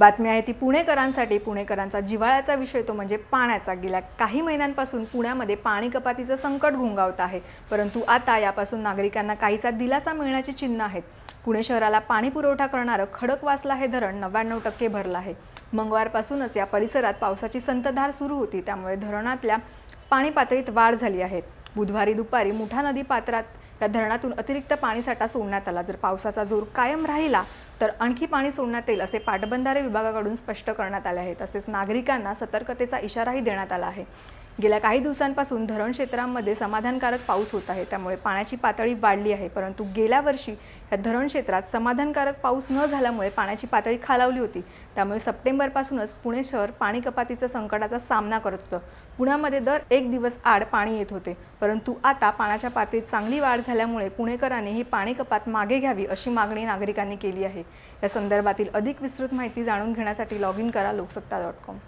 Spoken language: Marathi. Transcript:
बातमी आहे ती पुणेकरांसाठी. पुणेकरांचा जिव्हाळ्याचा विषय तो म्हणजे पाण्याचा. गेल्या काही महिन्यांपासून पुण्यामध्ये पाणी कपातीचं संकट घोंगावत आहे. परंतु आता यापासून नागरिकांना काहीसा दिलासा मिळण्याची चिन्ह आहेत. पुणे शहराला पाणी पुरवठा करणारं खडकवासला हे धरण नव्याण्णव टक्के भरलं आहे. मंगळवारपासूनच या परिसरात पावसाची संतधार सुरू होती. त्यामुळे धरणातल्या पाणी पातळीत वाढ झाली आहे. बुधवारी दुपारी मुठा नदी पात्रात या धरणातून अतिरिक्त पाणीसाठा सोडण्यात आला. जर पावसाचा जोर कायम राहिला तर आणखी पाणी सोडण्यात येईल असे पाटबंधारे विभागाकडून स्पष्ट करण्यात आले आहे तसेच नागरिकांना सतर्कतेचा इशाराही देण्यात आला आहे. गेल्या काही दिवसांपासून धरण क्षेत्रांमध्ये समाधानकारक पाऊस होत आहे. त्यामुळे पाण्याची पातळी वाढली आहे. परंतु गेल्या वर्षी या धरण क्षेत्रात समाधानकारक पाऊस न झाल्यामुळे पाण्याची पातळी खालावली होती. त्यामुळे सप्टेंबरपासूनच पुणे शहर पाणी कपातीचा संकटाचा सामना करत होतं. पुण्यामध्ये दर एक दिवस आड पाणी येत होते. परंतु आता पाण्याच्या पातळीत चांगली वाढ झाल्यामुळे पुणेकरांनी ही पाणी कपात मागे घ्यावी अशी मागणी नागरिकांनी केली आहे. या संदर्भातील अधिक विस्तृत माहिती जाणून घेण्यासाठी लॉग इन करा लोकसत्ता डॉट कॉम